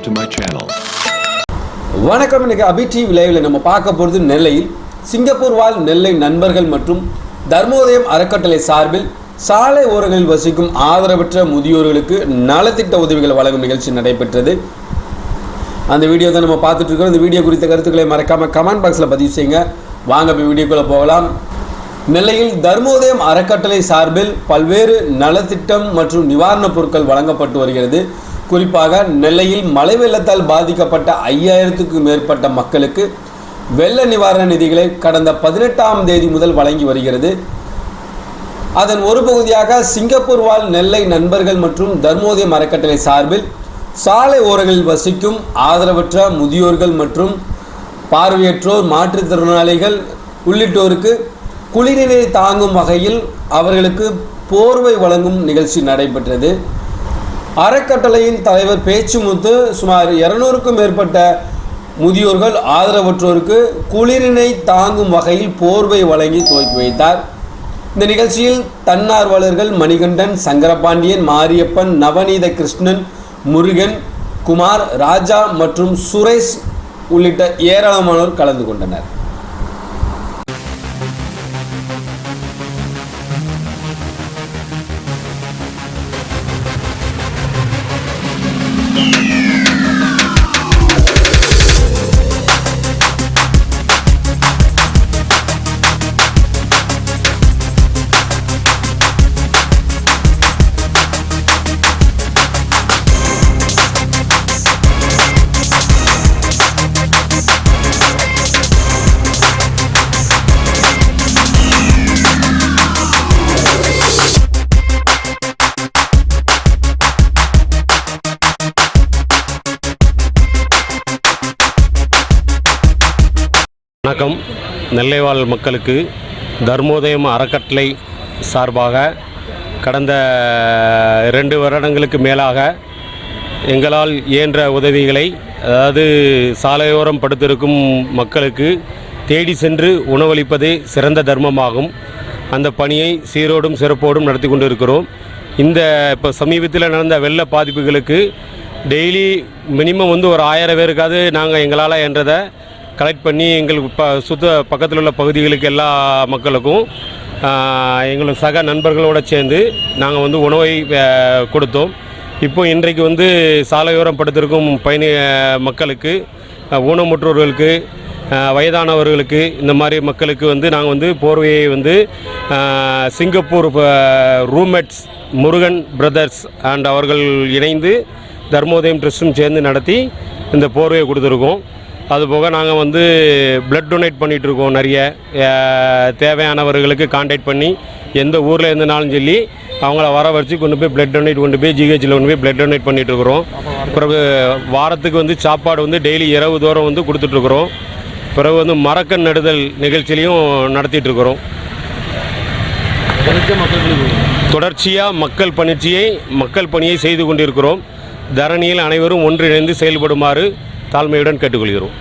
subscribe to my channel. வணக்கம் இன்னைக்கு அபி TV லைவ்ல நம்ம பார்க்க போகிறது நெல்லையில். சிங்கப்பூர் வாழ் நெல்லை நண்பர்கள் மற்றும் தர்மோதயம் அறக்கட்டளை சார்பில் சாலை ஓரங்களில் வசிக்கும் ஆதரவற்ற முதியோர்களுக்கு நலத்திட்ட உதவிகள் வழங்கும் நிகழ்ச்சி நடைபெற்றது. அந்த வீடியோ தான் நம்ம பார்த்துட்டு இருக்கோம். இந்த வீடியோ குறித்த கருத்துக்களை மறக்காமல் கமெண்ட் பாக்ஸில் பதிவு செய்யுங்க. வாங்க இப்போ வீடியோக்குள்ளே போகலாம். நெல்லையில் தர்மோதயம் அறக்கட்டளை சார்பில் பல்வேறு நலத்திட்டம் மற்றும் நிவாரணப் பொருட்கள் வழங்கப்பட்டு வருகிறது. குறிப்பாக நெல்லையில் மழை வெள்ளத்தால் பாதிக்கப்பட்ட ஐயாயிரத்துக்கும் மேற்பட்ட மக்களுக்கு வெள்ள நிவாரண நிதிகளை கடந்த பதினெட்டாம் தேதி முதல் வழங்கி வருகிறது. அதன் ஒரு பகுதியாக சிங்கப்பூர் வாழ் நெல்லை நண்பர்கள் மற்றும் தர்மோதயம் அறக்கட்டளை சார்பில் சாலை ஓரங்களில் வசிக்கும் ஆதரவற்ற முதியோர்கள் மற்றும் பார்வையற்றோர் மாற்றுத்திறனாளிகள் உள்ளிட்டோருக்கு குளிரினை தாங்கும் வகையில் அவர்களுக்கு போர்வை வழங்கும் நிகழ்ச்சி நடைபெற்றது. அறக்கட்டளையின் தலைவர் பேச்சுமுத்து சுமார் இருநூறுக்கும் மேற்பட்ட முதியோர்கள் ஆதரவற்றோருக்கு குளிரினை தாங்கும் வகையில் போர்வை வழங்கி துவக்கி வைத்தார். இந்த நிகழ்ச்சியில் தன்னார்வலர்கள் மணிகண்டன் சங்கரபாண்டியன் மாரியப்பன் நவநீத கிருஷ்ணன் முருகன் குமார் ராஜா மற்றும் சுரேஷ் உள்ளிட்ட ஏராளமானோர் கலந்து கொண்டனர். வணக்கம். நெல்லைவாழ் மக்களுக்கு தர்மோதயம் அறக்கட்டளை சார்பாக கடந்த இரண்டு வருடங்களுக்கு மேலாக எங்களால் இயன்ற உதவிகளை அதாவது சாலையோரம் படுத்திருக்கும் மக்களுக்கு தேடி சென்று உணவளிப்பதே சிறந்த தர்மமாகும். அந்த பணியை சீரோடும் சிறப்போடும் நடத்தி கொண்டிருக்கிறோம். இந்த இப்போ சமீபத்தில் நடந்த வெள்ள பாதிப்புகளுக்கு டெய்லி மினிமம் வந்து ஒரு ஆயிரம் பேருக்காவது நாங்கள் எங்களால் என்றதை கலெக்ட் பண்ணி எங்களுக்கு ப சுத்த பக்கத்தில் உள்ள பகுதிகளுக்கு எல்லா மக்களுக்கும் எங்களுக்கு சக நண்பர்களோடு சேர்ந்து நாங்கள் வந்து உணவை கொடுத்தோம். இப்போ இன்றைக்கு வந்து சாலையோரம் படுத்திருக்கும் பயணி மக்களுக்கு ஊனமுற்றோர்களுக்கு வயதானவர்களுக்கு இந்த மாதிரி மக்களுக்கு வந்து நாங்கள் வந்து போர்வையை வந்து Singapore roommates Murugan brothers and அவர்கள் இணைந்து தர்மோதயம் ட்ரஸ்ட்டும் சேர்ந்து நடத்தி இந்த போர்வையை கொடுத்துருக்கோம். அதுபோக நாங்கள் வந்து பிளட் டொனேட் பண்ணிகிட்டு இருக்கோம் நிறைய தேவையானவர்களுக்கு காண்டாக்ட் பண்ணி எந்த ஊரில் இருந்தனாலும் சொல்லி அவங்கள வர வச்சு கொண்டு போய் பிளட் டொனேட் கொண்டு போய் ஜிஹெச்சில் கொண்டு போய் பிளட் டொனேட் பண்ணிகிட்டு இருக்கிறோம் பிறகு வாரத்துக்கு வந்து சாப்பாடு வந்து டெய்லி இரவு தூரம் வந்து கொடுத்துட்ருக்குறோம் பிறகு வந்து மரக்கன் நடுதல் நிகழ்ச்சியிலையும் நடத்திட்டு இருக்கிறோம் தொடர்ச்சியாக மக்கள் பணிச்சியை மக்கள் பணியை செய்து கொண்டிருக்கிறோம். தரணியில் அனைவரும் ஒன்றிணைந்து செயல்படுமாறு தாழ்மையுடன் கேட்டுக்கொள்கிறோம்.